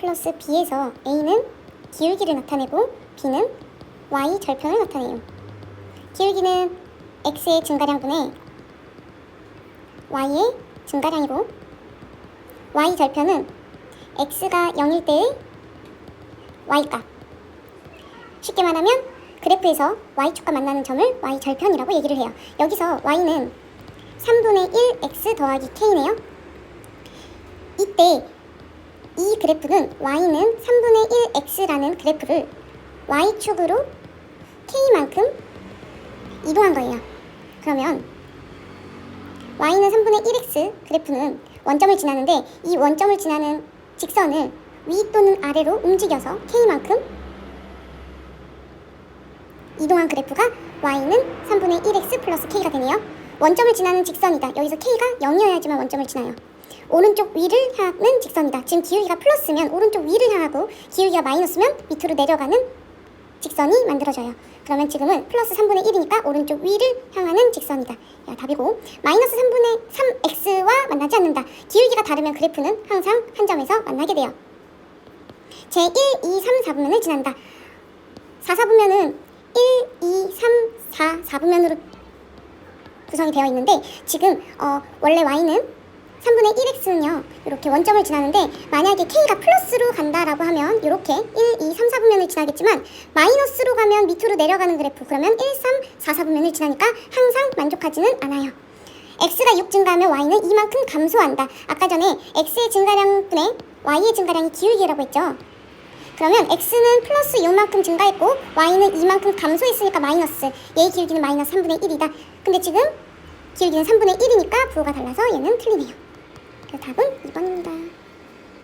플러스 b에서 a는 기울기를 나타내고 b는 y 절편을 나타내요. 기울기는 x의 증가량분의 y의 증가량이고 y 절편은 x가 0일 때의 y값 쉽게 말하면 그래프에서 y축과 만나는 점을 y 절편이라고 얘기를 해요. 여기서 y는 3분의 1x 더하기 k네요. 이때 이 그래프는 y는 3분의 1x라는 그래프를 y축으로 k만큼 이동한 거예요. 그러면 y는 3분의 1x 그래프는 원점을 지나는데 이 원점을 지나는 직선을 위 또는 아래로 움직여서 k만큼 이동한 그래프가 y는 3분의 1x 플러스 k가 되네요. 원점을 지나는 직선이다. 여기서 k가 0이어야지만 원점을 지나요. 오른쪽 위를 향하는 직선이다. 지금 기울기가 플러스면 오른쪽 위를 향하고 기울기가 마이너스면 밑으로 내려가는 직선이 만들어져요. 그러면 지금은 플러스 3분의 1이니까 오른쪽 위를 향하는 직선이다. 야, 답이고 마이너스 3분의 3x와 만나지 않는다. 기울기가 다르면 그래프는 항상 한 점에서 만나게 돼요. 제 1, 2, 3, 4분면을 지난다. 4, 4분면은 1, 2, 3, 4, 4분면으로 구성이 되어 있는데 지금 어, 원래 y는 3분의 1x는요. 이렇게 원점을 지나는데 만약에 k가 플러스로 간다라고 하면 이렇게 1, 2, 3, 4분면을 지나겠지만 마이너스로 가면 밑으로 내려가는 그래프. 그러면 1, 3, 4, 4분면을 지나니까 항상 만족하지는 않아요. X가 6 증가하면 y는 이만큼 감소한다. 아까 전에 x의 증가량 분의 y의 증가량이 기울기라고 했죠? 그러면 x는 플러스 요만큼 증가했고 y는 이만큼 감소했으니까 마이너스. 얘의 기울기는 마이너스 3분의 1이다. 근데 지금 기울기는 3분의 1이니까 부호가 달라서 얘는 틀리네요 그래서 답은 2번입니다